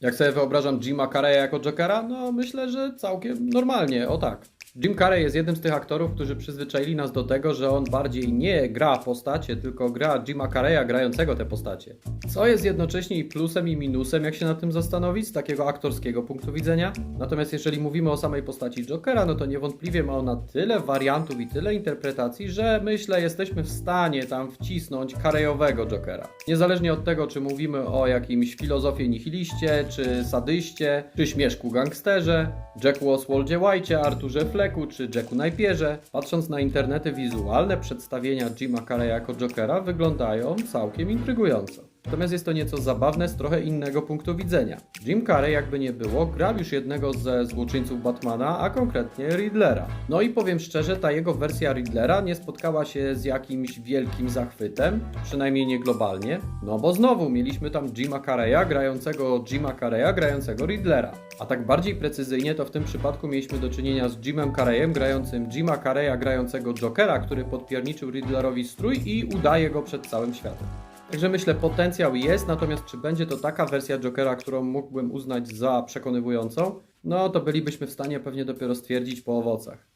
Jak sobie wyobrażam Jima Carreya jako Jokera? No myślę, że całkiem normalnie, o tak. Jim Carrey jest jednym z tych aktorów, którzy przyzwyczaili nas do tego, że on bardziej nie gra postacie, tylko gra Jima Carreya grającego te postacie. Co jest jednocześnie i plusem i minusem, jak się nad tym zastanowić, z takiego aktorskiego punktu widzenia. Natomiast jeżeli mówimy o samej postaci Jokera, no to niewątpliwie ma ona tyle wariantów i tyle interpretacji, że myślę jesteśmy w stanie tam wcisnąć Carreyowego Jokera. Niezależnie od tego, czy mówimy o jakimś filozofie nihiliście, czy sadyście, czy śmieszku gangsterze, Jacku Oswaldzie White'cie, Arturze Flecku, czy Jacku Najpierze. Patrząc na internety wizualne, przedstawienia Jima Carreya jako Jokera wyglądają całkiem intrygująco. Natomiast jest to nieco zabawne z trochę innego punktu widzenia. Jim Carrey, jakby nie było, grał już jednego ze złoczyńców Batmana, a konkretnie Riddlera. No i powiem szczerze, ta jego wersja Riddlera nie spotkała się z jakimś wielkim zachwytem, przynajmniej nie globalnie, no bo znowu mieliśmy tam Jima Carreya grającego Jima Carreya grającego Riddlera. A tak bardziej precyzyjnie to w tym przypadku mieliśmy do czynienia z Jimem Carreyem grającym Jima Carreya grającego Jokera, który podpierniczył Riddlerowi strój i udaje go przed całym światem. Także myślę, potencjał jest, natomiast czy będzie to taka wersja Jokera, którą mógłbym uznać za przekonywującą? No to bylibyśmy w stanie pewnie dopiero stwierdzić po owocach.